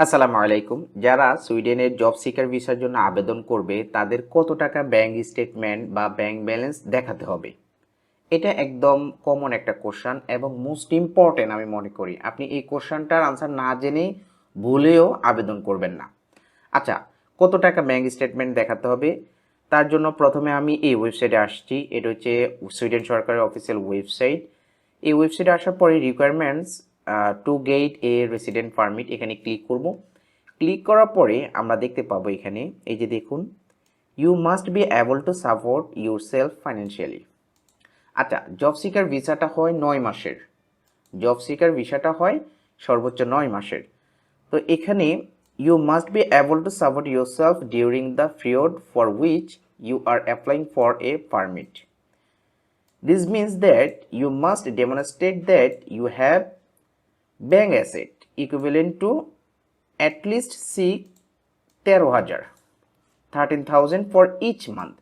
আসসালামু আলাইকুম। যারা সুইডেনের জব সিকার ভিসার জন্য আবেদন করবে, তাদের কত টাকা ব্যাংক স্টেটমেন্ট বা ব্যাংক ব্যালেন্স দেখাতে হবে? এটা একদম কমন একটা কোশ্চান এবং মোস্ট ইম্পর্টেন্ট আমি মনে করি। আপনি এই কোশ্চানটার আনসার না জেনে ভুলেও আবেদন করবেন না। আচ্ছা কত টাকা ব্যাংক স্টেটমেন্ট দেখাতে হবে? তার জন্য প্রথমে আমি এই ওয়েবসাইটে আসছি। এটা হচ্ছে সুইডেন সরকারের অফিসিয়াল ওয়েবসাইট এই ওয়েবসাইটে আসার পরে requirements to get a resident permit এখানে ক্লিক করব। ক্লিক করার পরে আমরা দেখতে পাবো এখানে, এই যে দেখুন you must be able to support your self financially আচ্ছা জব সিকার ভিসাটা হয় নয় মাসের। জব সিকার ভিসাটা হয় সর্বোচ্চ নয় মাসের। তো এখানে you must be able to support your self during the period for which you are applying for a permit This means that you must demonstrate that you have asset equivalent to at least C তেরো হাজার thirteen thousand for each month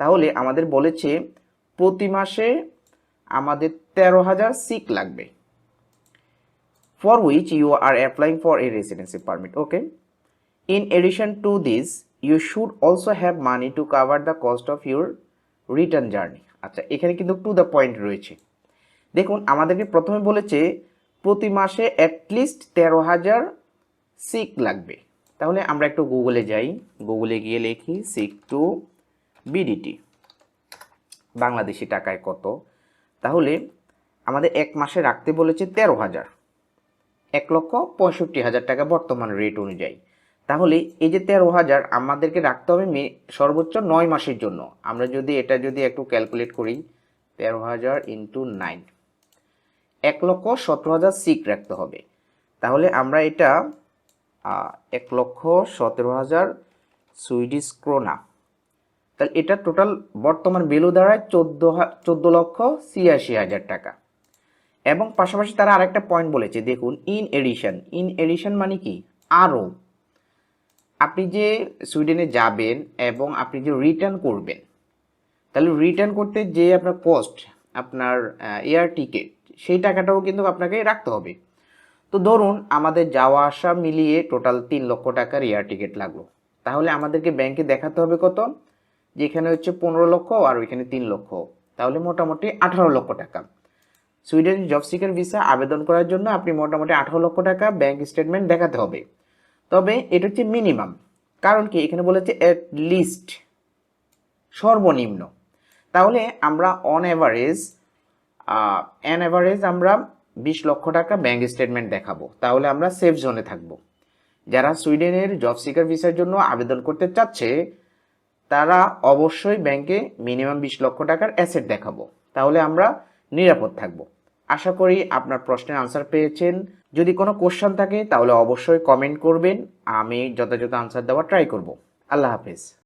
তাহলে আমাদের বলেছে প্রতি মাসে আমাদের তেরো হাজার সিক লাগবে for which you are applying for a residency permit okay in addition to this you should also have money to cover the cost of your return journey আচ্ছা এখানে কিন্তু টু দ্য পয়েন্ট রয়েছে। দেখুন, আমাদেরকে প্রথমে বলেছে প্রতি মাসে অ্যাটলিস্ট তেরো হাজার সিক লাগবে। তাহলে আমরা একটু গুগলে যাই। গুগলে গিয়ে লিখি সিক টু বিডিটি বাংলাদেশি টাকায় কত? তাহলে আমাদের এক মাসে রাখতে বলেছে তেরো হাজার। এক লক্ষ পঁয়ষট্টি হাজার টাকা বর্তমান রেট অনুযায়ী। তাহলে এই যে তেরো হাজার আমাদেরকে রাখতে হবে সর্বোচ্চ নয় মাসের জন্য। আমরা যদি এটা যদি একটু ক্যালকুলেট করি, তেরো হাজার ইন্টু নাইন এক লক্ষ সতেরো হাজার সিক রাখতে হবে। তাহলে আমরা এটা এক লক্ষ সতেরো হাজার সুইডিশ ক্রোনা তাহলে এটা টোটাল বর্তমান ভ্যালু দাঁড়ায় চোদ্দ চোদ্দ লক্ষ ছিয়াশি হাজার টাকা। এবং পাশাপাশি তারা আরেকটা পয়েন্ট বলেছে, দেখুন ইন এডিশন ইন এডিশন মানে কি? আরও। আপনি যে সুইডেনে যাবেন এবং আপনি যে রিটার্ন করবেন, তাহলে রিটার্ন করতে যে আপনার কস্ট আপনার এয়ার টিকিট সেই টাকাটাও কিন্তু আপনাকে রাখতে হবে। তো ধরুন, আমাদের যাওয়া আসা মিলিয়ে টোটাল তিন লক্ষ টাকার এয়ার টিকিট লাগল। তাহলে আমাদেরকে ব্যাংকে দেখাতে হবে কত? যে এখানে হচ্ছে পনেরো লক্ষ আর ওইখানে তিন লক্ষ। তাহলে মোটামুটি আঠারো লক্ষ টাকা। সুইডেন জব সিকার ভিসা আবেদন করার জন্য আপনি মোটামুটি আঠারো লক্ষ টাকা ব্যাংক স্টেটমেন্ট দেখাতে হবে। তবে এটা হচ্ছে মিনিমাম কারণ কি? এখানে বলেছে অ্যাট লিস্ট সর্বনিম্ন। তাহলে আমরা অন অ্যাভারেজ অ্যান অ্যাভারেজ আমরা বিশ লক্ষ টাকা ব্যাংক স্টেটমেন্ট দেখাবো। তাহলে আমরা সেফ জোনে থাকব। যারা সুইডেনের জব সিকার ভিসার জন্য আবেদন করতে চাচ্ছে, তারা অবশ্যই ব্যাংকে মিনিমাম বিশ লক্ষ টাকার অ্যাসেট দেখাবো। তাহলে আমরা নিরাপদ থাকব। আশা করি আপনার প্রশ্নের আনসার পেয়েছেন। যদি কোনো কোশ্চেন থাকে, তাহলে অবশ্যই কমেন্ট করবেন। আমি যথাযথ আনসার দেওয়ার ট্রাই করব। আল্লাহ হাফেজ।